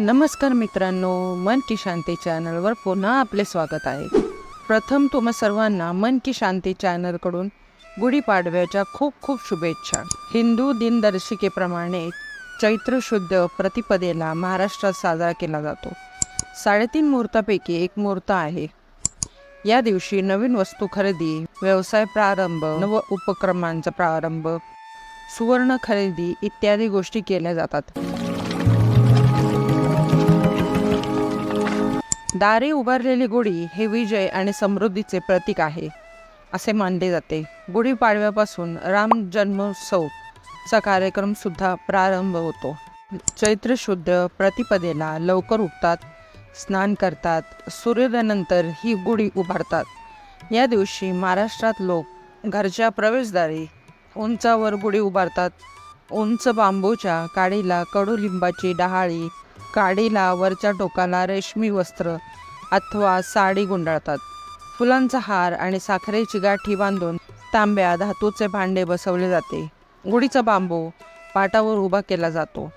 नमस्कार मित्रांनो मन की शांती चॅनलवर पुन्हा आपले स्वागत आहे. प्रथम तुम्हा सर्वांना मन की शांती चॅनलकडून गुढीपाडव्याच्या खूप खूप शुभेच्छा. हिंदू दिनदर्शिकेप्रमाणे चैत्र शुद्ध प्रतिपदेला महाराष्ट्रात साजरा केला जातो. साडेतीन मुहूर्तापैकी एक मुहूर्त आहे. या दिवशी नवीन वस्तू खरेदी व्यवसाय प्रारंभ नव उपक्रमांचा प्रारंभ सुवर्ण खरेदी इत्यादी गोष्टी केल्या जातात. दारी उभारलेली गुढी हे विजय आणि समृद्धीचे प्रतीक आहे असे मानले जाते. गुढीपाडव्यापासून राम जन्मोत्सवचा कार्यक्रम सुद्धा प्रारंभ होतो. चैत्र शुद्ध प्रतिपदेला लवकर उठतात स्नान करतात सूर्योदयानंतर ही गुढी उभारतात. या दिवशी महाराष्ट्रात लोक घरच्या प्रवेशद्वारी उंचावर गुढी उभारतात. उंच बांबूच्या काडीला कडुलिंबाची डहाळी काडीला वरच्या टोकाला रेशमी वस्त्र अथवा साडी गुंडाळतात. फुलांचा हार आणि साखरेची गाठी बांधून तांब्या धातूचे भांडे बसवले जाते. गुढीचा बांबू पाटावर उभा केला जातो.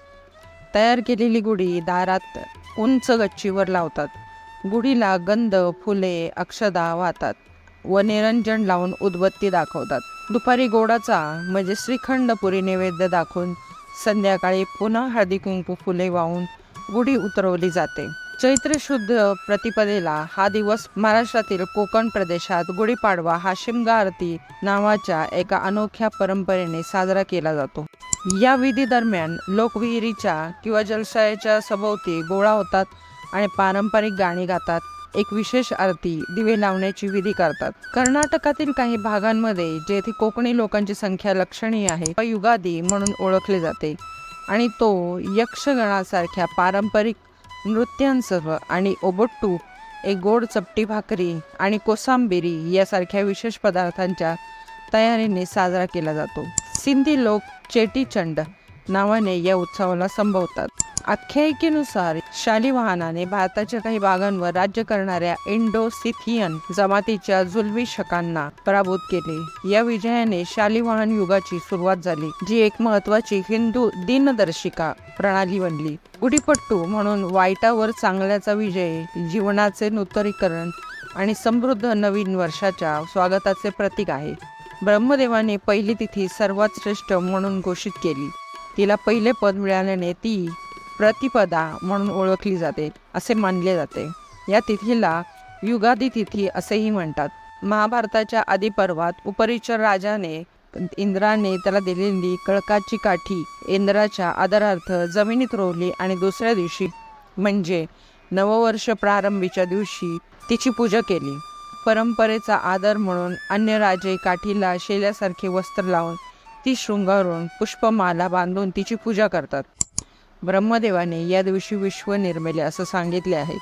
तयार केलेली गुढी दारात उंच गच्चीवर लावतात. गुढीला गंध फुले अक्षदा वाहतात व निरंजन लावून उदबत्ती दाखवतात. दुपारी गोडाचा म्हणजे श्रीखंड पुरी नैवेद्य दाखवून संध्याकाळी पुन्हा हळदी कुंकू फुले वाहून गुढी उतरवली जाते. चैत्र शुद्ध प्रतिपदेला हा दिवस महाराष्ट्रातील कोकण प्रदेशात गुढीपाडवा हा शिमगा आरती नावाच्या एका अनोख्या परंपरेने साजरा केला जातो. या विधी दरम्यान लोक विहिरीच्या किंवा जलशयाच्या सभोवती गोळा होतात आणि पारंपरिक गाणी गातात. एक विशेष आरती दिवे लावण्याची विधी करतात. कर्नाटकातील काही भागांमध्ये जेथे कोकणी लोकांची संख्या लक्षणीय आहे युगादी म्हणून ओळखले जाते. आणि तो यक्षगणासारख्या पारंपरिक नृत्यांसह आणि ओबट्टू एक गोड चपटी भाकरी आणि कोसांबिरी यासारख्या विशेष पदार्थांच्या तयारीने साजरा केला जातो. सिंधी लोक चेटीचंड नावाने या उत्सवाला संभवतात आख्यायिकेनुसार शालिवाहनाने भारताच्या काही भागांवर राज्य करणाऱ्या इंडो सिथियन जमातीच्या जुलमी शकांना पराभूत केले. या विजयाने शालिवाहन युगाची सुरुवात झाली जी एक महत्वाची हिंदू दिनदर्शिका प्रणाली बनली. गुढीपट्टू म्हणून वाईटावर चांगल्याचा विजय जीवनाचे नूतनीकरण आणि समृद्ध नवीन वर्षाच्या स्वागताचे प्रतीक आहे. ब्रह्मदेवाने पहिली तिथी सर्वात श्रेष्ठ म्हणून घोषित केली. तिला पहिले पद मिळाल्याने ती प्रतिपदा म्हणून ओळखली जाते असे मानले जाते. या तिथीला युगादी तिथी असेही म्हणतात. महाभारताच्या आदिपर्वात उपरिचर राजाने इंद्राने त्याला दिलेली कळकाची काठी इंद्राच्या आदरार्थ जमिनीत रोवली आणि दुसऱ्या दिवशी म्हणजे नववर्ष प्रारंभीच्या दिवशी तिची पूजा केली. परंपरेचा आदर म्हणून अन्य राजे काठीला शेल्यासारखे वस्त्र लावून ती शृंगारून पुष्पमाला बांधून तिची पूजा करतात. ब्रह्मदेवाने या दिवशी विश्व निर्मिले असं सांगितले आहे.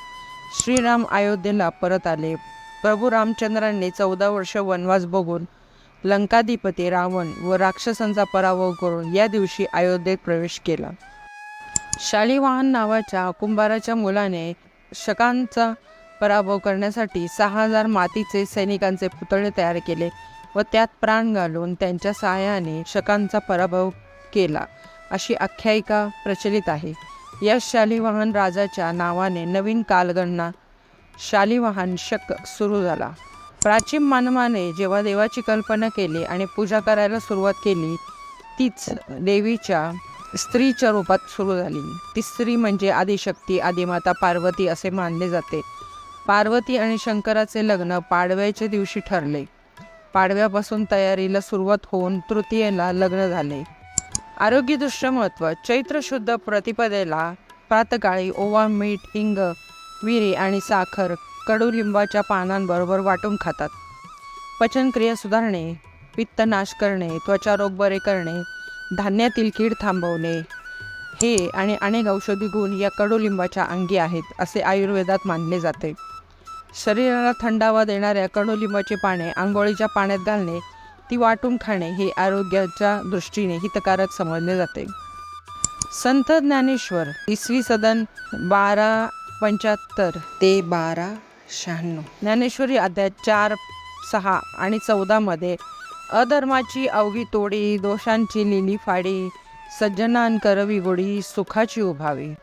श्रीराम अयोध्येला परत आले. प्रभू रामचंद्रांनी चौदा वर्ष वनवास बघून लंकाधिपती रावण व राक्षसांचा पराभव करून या दिवशी अयोध्येत प्रवेश केला. शालिवाहन नावाच्या कुंभाराच्या मुलाने शकांचा पराभव करण्यासाठी सहा हजार मातीचे सैनिकांचे पुतळे तयार केले व त्यात प्राण घालून त्यांच्या सहाय्याने शकांचा पराभव केला. अशी आख्यायिका प्रचलित आहे. या शालिवाहन राजाच्या नावाने नवीन कालगणना शालिवाहन शक सुरू झाला. प्राचीन मानवाने जेव्हा देवाची कल्पना केली आणि पूजा करायला सुरुवात केली तीच देवीच्या स्त्रीच्या रूपात सुरू झाली. ती स्त्री म्हणजे आदिशक्ती आदिमाता पार्वती असे मानले जाते. पार्वती आणि शंकराचे लग्न पाडव्याच्या दिवशी ठरले. पाडव्यापासून तयारीला सुरुवात होऊन तृतीयेला लग्न झाले. आरोग्यदृष्ट्या महत्त्व चैत्र शुद्ध प्रतिपदेला प्रातकाळी ओवा मीठ हिंग विरी आणि साखर कडुलिंबाच्या पानांबरोबर वाटून खातात. पचनक्रिया सुधारणे पित्त नाश करणे त्वचारोग बरे करणे धान्यातील कीड थांबवणे हे आणि अनेक औषधी गुण या कडुलिंबाच्या अंगी आहेत असे आयुर्वेदात मानले जाते. शरीराला थंडावा देणाऱ्या कडुलिंबाची पाने आंघोळीच्या पाण्यात घालणे ती वाटून खाणे हे आरोग्याच्या दृष्टीने हितकारक समजले जाते. संत ज्ञानेश्वर इसवी सदन बारा पंच्याहत्तर ते बारा शहाण्णव. ज्ञानेश्वरी अध्याय चार सहा आणि चौदामध्ये अधर्माची अवघी तोडी दोषांची लिली फाडी सज्जनान करवी गोडी सुखाची उभावी.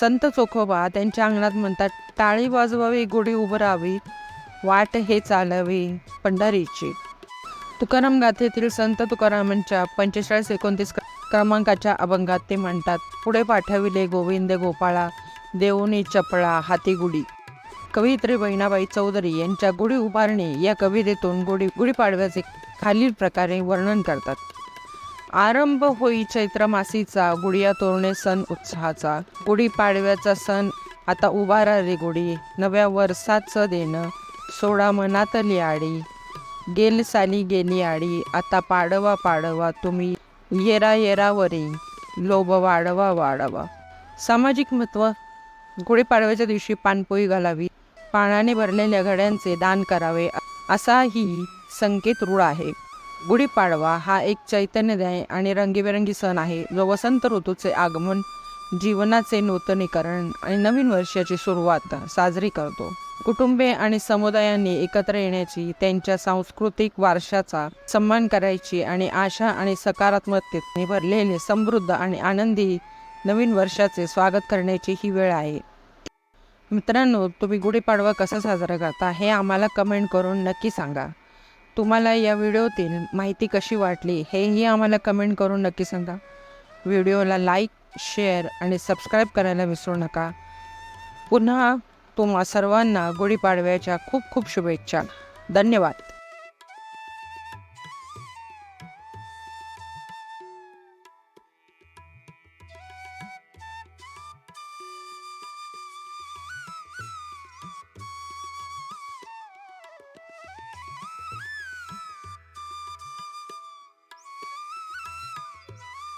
संत चोखोबा त्यांच्या अंगणात म्हणतात टाळी वाजवावी गुढी उभं वाट हे चालावी पंढरीची. तुकाराम गाथेतील संत तुकारामांच्या पंचेचाळीस एकोणतीस क्रमांकाच्या अभंगात ते म्हणतात पुढे पाठविले गोविंद गोपाळा देऊनी चपळा हाती गुढी. कवयित्री बहिणाबाई चौधरी यांच्या गुढी उभारणी या कवितेतून गुढी गुढीपाडव्याचे खालील प्रकारे वर्णन करतात. आरंभ होई चैत्र मासीचा गुढिया तोरणे सण उत्साहाचा गुढीपाडव्याचा सण आता उभारा रे गुढी नव्या वर्षाचं देणं सोडा मनातली आडी गेल साली गेली आडी आता पाडवा पाडवा तुम्ही येरा येरावरी लोभ वाढवा वाढवा. सामाजिक महत्त्व गुढीपाडव्याच्या दिवशी पानपोई घालावी पाण्याने भरलेल्या घड्यांचे दान करावे असाही संकेत रूढ आहे. गुढीपाडवा हा एक चैतन्यदायी आणि रंगीबेरंगी सण आहे जो वसंत ऋतूचे आगमन जीवनाचे नूतनीकरण आणि नवीन वर्षाची सुरुवात साजरी करतो. कुटुंबे आणि समुदायांनी एकत्र येण्याची त्यांच्या सांस्कृतिक वारशाचा सन्मान करायची आणि आशा आणि सकारात्मकतेने भरलेले समृद्ध आणि आनंदी नवीन वर्षाचे स्वागत करण्याची ही वेळ आहे. मित्रांनो तुम्ही गुढीपाडवा कसा साजरा करता हे आम्हाला कमेंट करून नक्की सांगा. तुम्हाला या व्हिडिओतील माहिती कशी वाटली हेही आम्हाला कमेंट करून नक्की सांगा. व्हिडिओला लाईक शेअर आणि सबस्क्राईब करायला विसरू नका. पुन्हा तुम्हा सर्वांना गुढीपाडव्याच्या खूप खूप शुभेच्छा. धन्यवाद.